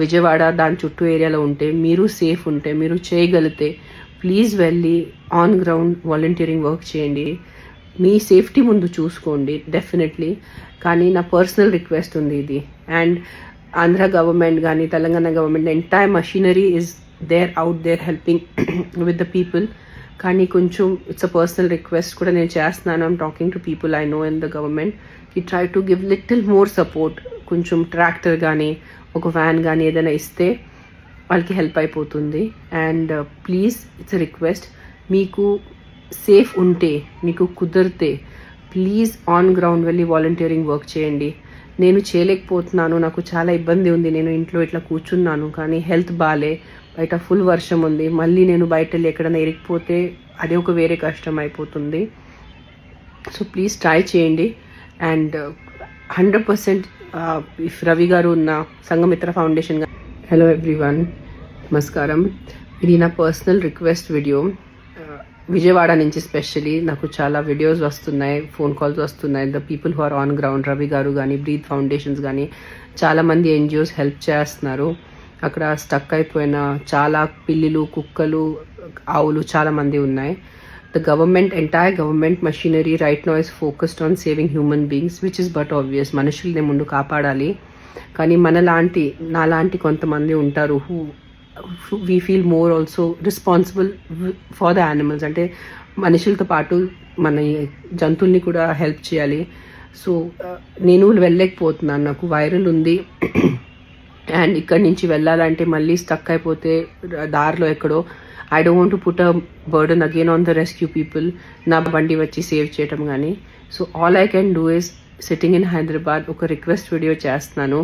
విజయవాడ దాని చుట్టూ ఏరియాలో ఉంటే మీరు సేఫ్ ఉంటే మీరు చేయగలిగితే ప్లీజ్ వెళ్ళి ఆన్ గ్రౌండ్ వాలంటీరింగ్ వర్క్ చేయండి. మీ సేఫ్టీ ముందు చూసుకోండి డెఫినెట్లీ కానీ నా పర్సనల్ రిక్వెస్ట్ ఉంది ఇది. అండ్ ఆంధ్ర గవర్నమెంట్ కానీ Telangana government entire machinery is there out there helping with the people కానీ కొంచెం ఇట్స్ అ పర్సనల్ రిక్వెస్ట్ కూడా నేను చేస్తున్నాను. I'm talking to people I know in the government ఈ try to give little more support కొంచెం tractor కానీ ఒక van కానీ ఏదైనా ఇస్తే వాళ్ళకి హెల్ప్ అయిపోతుంది. అండ్ ప్లీజ్ ఇట్స్ రిక్వెస్ట్ మీకు సేఫ్ ఉంటే మీకు కుదిరితే ప్లీజ్ ఆన్ గ్రౌండ్ వెళ్ళి వాలంటీరింగ్ వర్క్ చేయండి. నేను చేయలేకపోతున్నాను నాకు చాలా ఇబ్బంది ఉంది నేను ఇంట్లో ఇట్లా కూర్చున్నాను కానీ హెల్త్ బాగాలే బయట ఫుల్ వర్షం ఉంది మళ్ళీ నేను బయట వెళ్ళి ఎక్కడైనా ఇరిగిపోతే అదే ఒక వేరే కష్టం అయిపోతుంది. సో ప్లీజ్ ట్రై చేయండి. And hundred percent Ravi garu ఉన్న సంఘమిత్ర ఫౌండేషన్ హలో ఎవ్రీవన్ నమస్కారం. ఇది నా పర్సనల్ రిక్వెస్ట్ వీడియో విజయవాడ నుంచి స్పెషలీ నాకు చాలా వీడియోస్ వస్తున్నాయి ఫోన్ కాల్స్ వస్తున్నాయి. The people who are on ground Ravi garu కానీ బ్రీత్ ఫౌండేషన్స్ కానీ చాలామంది ఎన్జిఓస్ హెల్ప్ చేస్తున్నారు. అక్కడ స్టక్ అయిపోయిన చాలా పిల్లులు కుక్కలు ఆవులు చాలామంది ఉన్నాయి. The government entire government machinery right now is focused on saving human beings, which is but obvious మనుషుల్ని ముందు కాపాడాలి. కానీ మనలాంటి నాలాంటి కొంతమంది ఉంటారు who we feel more also responsible for the animals అంటే మనుషులతో పాటు మన జంతువుల్ని కూడా హెల్ప్ చేయాలి. సో uh, నేను వెళ్ళలేకపోతున్నాను. నాకు వైరల్ ఉంది. అండ్ ఇక్కడి నుంచి వెళ్ళాలంటే మళ్ళీ స్టక్ అయిపోతే దారిలో ఎక్కడో I don't want put a burden again on the rescue people నా బండి వచ్చి సేవ్ చేయటం కానీ so all I can do is sitting in Hyderabad ఒక రిక్వెస్ట్ వీడియో చేస్తున్నాను.